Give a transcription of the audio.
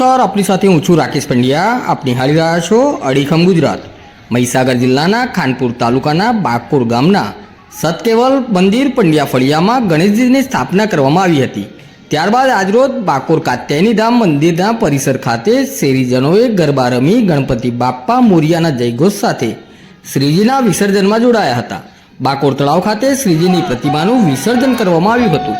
નમસ્કાર, આપની સાથે હું છું રાકેશ પંડ્યા. આપ નિહાળી રહ્યા છો અડીખમ ગુજરાત. મહીસાગર જિલ્લાના ખાનપુર તાલુકાના બાકોર ગામના સતકેવલ મંદિર પંડ્યા ફળિયામાં ગણેશજીની સ્થાપના કરવામાં આવી હતી. ત્યારબાદ આજરોજ બાકોર કાત્યાયની ધામ મંદિરના પરિસર ખાતે શેરીજનોએ ગરબા રમી ગણપતિ બાપ્પા મોરિયાના જયઘોષ સાથે શ્રીજીના વિસર્જનમાં જોડાયા હતા. બાકોર તળાવ ખાતે શ્રીજીની પ્રતિમાનું વિસર્જન કરવામાં આવ્યું હતું.